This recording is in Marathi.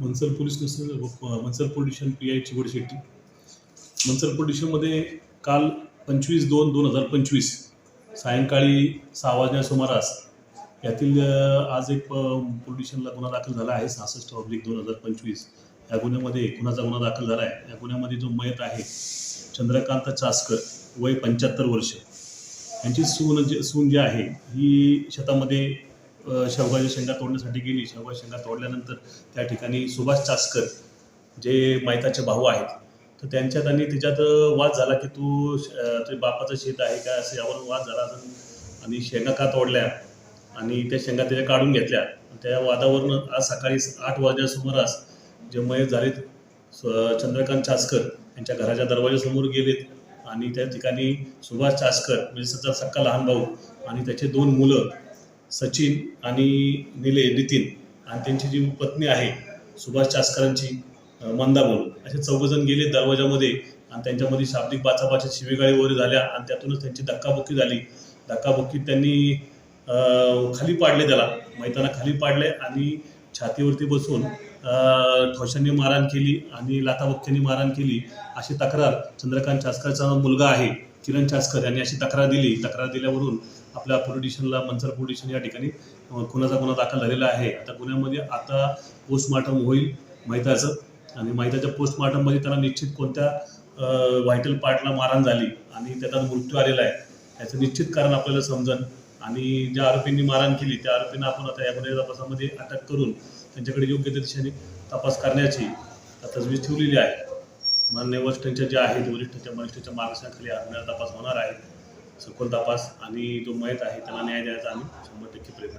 मनसर पोलीस नसतं Mansar police station P I Chivad Shetty. Mansar police स्टेशनमध्ये काल पंचवीस दोन दोन हजार पंचवीस सायंकाळी सहा वाजण्या सुमारास यातील आज एक अ, पोलीस स्टेशनला गुन्हा दाखल झाला आहे सहासष्ट ऑब्लिक दोन हजार पंचवीस. या गुन्ह्यामध्ये खुनाचा गुन्हा दाखल झाला आहे. या गुन्ह्यामध्ये जो मयत आहे चंद्रकांत चासकर वय पंच्याहत्तर वर्ष. यांची सून जे सून जी आहे ही शेतामध्ये शेवगाच्या शेंगा तोडण्यासाठी गेली. शेवगा शेंगा तोडल्यानंतर त्या ठिकाणी सुभाष चासकर जे मैताचे भाऊ आहेत तर त्यांच्यात आणि त्याच्यात वाद झाला की तू ते बापाचं शेत आहे का? असं यावर वाद झाला आणि शेंगा का तोडल्या? आणि त्या शेंगा त्याच्या काढून घेतल्या. त्या वादावरनं आज सकाळी आठ वाजल्या सुमारास जे मयत झालेत स- चंद्रकांत चासकर यांच्या घराच्या दरवाजासमोर गेलेत. आणि त्या ठिकाणी सुभाष चासकर म्हणजे सध्या सक्का लहान भाऊ आणि त्याचे दोन मुलं सचिन आणि निले नितीन आणि त्यांची जी पत्नी आहे सुभाष चासकरांची मंदा बोल असे चौघजण गेले दरवाजामध्ये आणि त्यांच्यामध्ये शाब्दिक बाचाबाच्या शिवेगाळी वगैरे झाल्या आणि त्यातूनच त्यांची धक्काबुक्की झाली. धक्काबुक्की त्यांनी खाली पाडले त्याला मैताना खाली पाडले आणि छातीवरती बसून ठोशांनी मारहाण केली आणि लाथाबुक्क्यांनी मारहाण केली अशी तक्रार चंद्रकांत चासकरचा मुलगा आहे किरण चासकर यांनी अशी तक्रार दिली. तक्रार दिल्यावरून आपल्या पोलिटिशनला मनसर पोलीस या ठिकाणी कुणाचा खुनाचा गुन्हा दाखल झालेला आहे. आता गुन्ह्यामध्ये आता पोस्टमार्टम होईल मैताचं आणि मैताच्या पोस्टमार्टममध्ये त्याला निश्चित कोणत्या व्हायटल पार्टला मारहाण झाली आणि त्याचा मृत्यू आलेला आहे याचं निश्चित कारण आपल्याला समजन. आणि ज्या आरोपींनी मारहाण केली त्या आरोपींना आपण आता या गुन्हे तपासामध्ये अटक करून त्यांच्याकडे योग्य त्या दिशेने तपास करण्याची तजवीज ठेवलेली आहे. मान्य वरिष्ठांच्या ज्या आहेत वरिष्ठांच्या वरिष्ठांच्या मार्गदर्शनाखाली हा गुन्ह्याचा तपास होणार आहे. सखोल तपास आणि जो मयत आहे त्याला न्याय द्यायचा आम्ही शंभर टक्के प्रयत्न